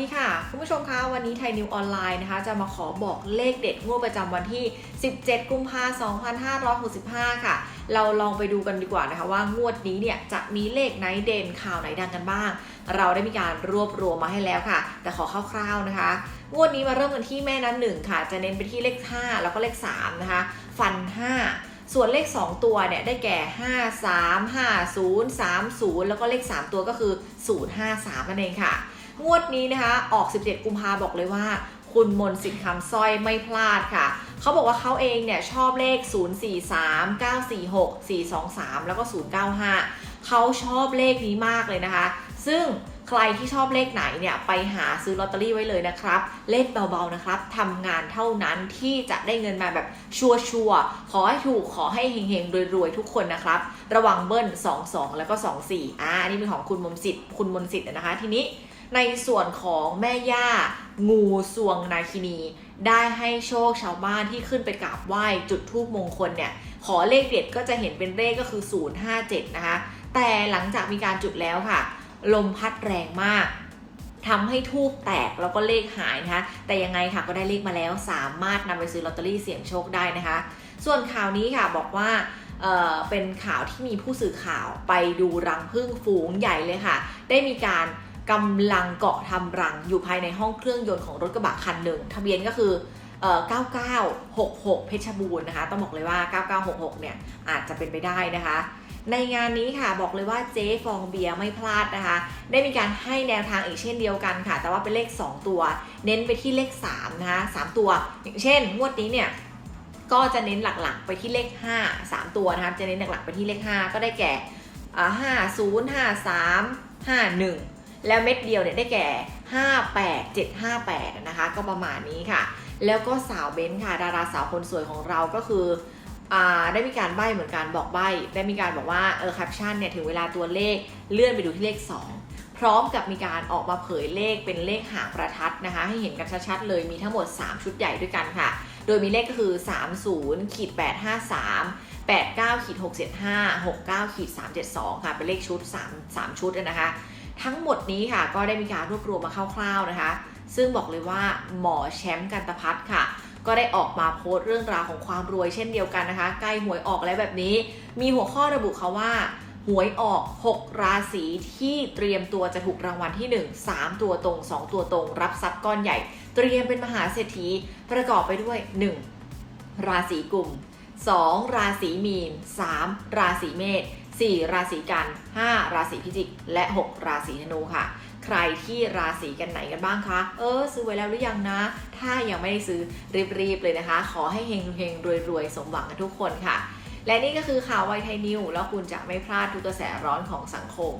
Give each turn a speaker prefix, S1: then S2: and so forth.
S1: ดีค่ะ คุณผู้ชมคะวันนี้ไทยนิวออนไลน์นะคะ จะมาขอบอกเลขเด็ดงวดประจำวันที่ 17 กุมภาพันธ์2565 ค่ะ เราลองไปดูกันดีกว่านะคะ ว่างวดนี้เนี่ยจะมีเลขไหนเด่นข่าวไหนดังกันบ้าง เราได้มีการรวบรวมมาให้แล้วค่ะ แต่ขอคร่าวๆนะคะ งวดนี้มาเริ่มกันที่แม่น้ำหนึ่งค่ะ จะเน้นไปที่เลข 5 แล้วก็เลข 3 นะคะ ฟัน 5ส่วนเลข 2 ตัวเนี่ยได้แก่ 5 3 5 0 3 0 แล้วก็เลข 3 ตัวก็คือ 053 นั่นเองค่ะ งวดนี้นะคะออก 17 กุมภาบอกเลยว่า คุณมนสิทธิ์คำสร้อยไม่พลาดค่ะ เขาบอกว่าเขาเองเนี่ยชอบเลข 043 946 423 แล้วก็ 095 เขาชอบเลขนี้มากเลยนะคะ ซึ่งใครที่ชอบเลขไหนเนี่ยไปหาซื้อลอตเตอรี่ไว้เลยนะครับ เลขเบาๆนะครับทำงานเท่านั้นที่จะได้เงินมาแบบชัวร์ๆขอให้ถูกขอให้เฮงๆรวยๆทุกคนนะครับ ระวังเบิ้ล 22 แล้วก็ 24อ่าอันนี้เป็นของคุณมนสิทธิ์คุณมนสิทธิ์นะคะทีนี้ ในส่วนของแม่ย่า งูสวงนาคินี ได้ให้โชคชาวบ้านที่ขึ้นไปกราบไหว้จุดทูปมงคลเนี่ย ขอเลขเด็ดก็จะเห็นเป็นเลขก็คือ 057 นะคะ แต่หลังจากมีการจุดแล้วค่ะ ลมพัดแรงมากทำให้ทูบแตกแล้วก็เลขหายนะคะ แต่ยังไงค่ะก็ได้เลขมาแล้วสามารถนำไปซื้อลอตเตอรี่เสี่ยงโชคได้นะคะ ส่วนข่าวนี้ค่ะบอกว่าเเป็นข่าวที่มีผู้สื่อข่าวไปดูรังผึ้งฝูงใหญ่เลยค่ะ ได้มีการ กำลังเกาะทำรังอยู่ภายในห้องเครื่องยนต์ของรถกระบะคันหนึ่งทะเบียนก็คือเอ่อ9966 เพชรบูรณ์นะคะ ต้องบอกเลยว่า 9966 เนี่ย อาจจะเป็นไปได้นะคะ ในงานนี้ค่ะบอกเลยว่าเจ๊ฟองเบียร์ไม่พลาดนะคะ ได้มีการให้แนวทางอีกเช่นเดียวกันค่ะ แต่ว่าเป็นเลข 2 ตัว เน้นไปที่เลข 3 นะคะ 3 ตัว อย่างเช่น งวดนี้เนี่ย ก็จะเน้นหลักๆ ไปที่เลข 5 3 ตัวนะคะ จะเน้นหลักๆไปที่เลข 5 ก็ได้แก่อ่า50 53 51 แล้วเม็ดเดียวเนี่ยได้แก่ 58 758 นะคะ ก็ประมาณนี้ค่ะ แล้วก็สาวเบ้นค่ะ ดาราสาวคนสวยของเราก็คืออ่าได้มีการใบ้เหมือนกันบอกใบ้ได้มีการบอกว่าเออแคปชั่นเนี่ยถึงเวลาตัวเลขเลื่อนไปดูที่เลข 2 พร้อมกับมีการออกมาเผยเลขเป็นเลขหางประทัดนะคะ ให้เห็นกันชัดๆเลยมีทั้งหมด 3 ชุดใหญ่ด้วยกันค่ะ โดยมีเลขก็คือ 30ขีด853 89ขีด675 69ขีด372 ค่ะ เป็นเลขชุด 3 3 ชุดนะคะ ทั้งหมดนี้ค่ะก็ได้มีการรวบรวมมาคร่าวๆนะคะ ซึ่งบอกเลยว่าหมอแชมป์กันตพัฒค่ะ ก็ได้ออกมาโพสต์เรื่องราวของความรวยเช่นเดียวกันนะคะ ใกล้หวยออกแล้วแบบนี้ มีหัวข้อระบุเขาว่าหวยออก 6 ราศีที่เตรียมตัวจะถูกรางวัลที่ 1 3 ตัวตรง 2 ตัวตรง รับทรัพย์ก้อนใหญ่ เตรียมเป็นมหาเศรษฐีประกอบไปด้วย 1. ราศีกุม 2. ราศีมีน 3. ราศีเมษ 4. ราศีกัน 5. ราศีพิจิก และ 6 ราศีธนูค่ะ ใครที่ราศีกันไหนกันบ้างคะ เออ ซื้อไว้แล้วหรือยังนะ ถ้ายังไม่ได้ซื้อรีบๆเลยนะคะ ขอให้เฮงเฮงๆรวยๆ สมหวังกันทุกคนค่ะ และนี่ก็คือข่าวไวไทยนิว แล้วคุณจะไม่พลาดทุกกระแสร้อนของสังคม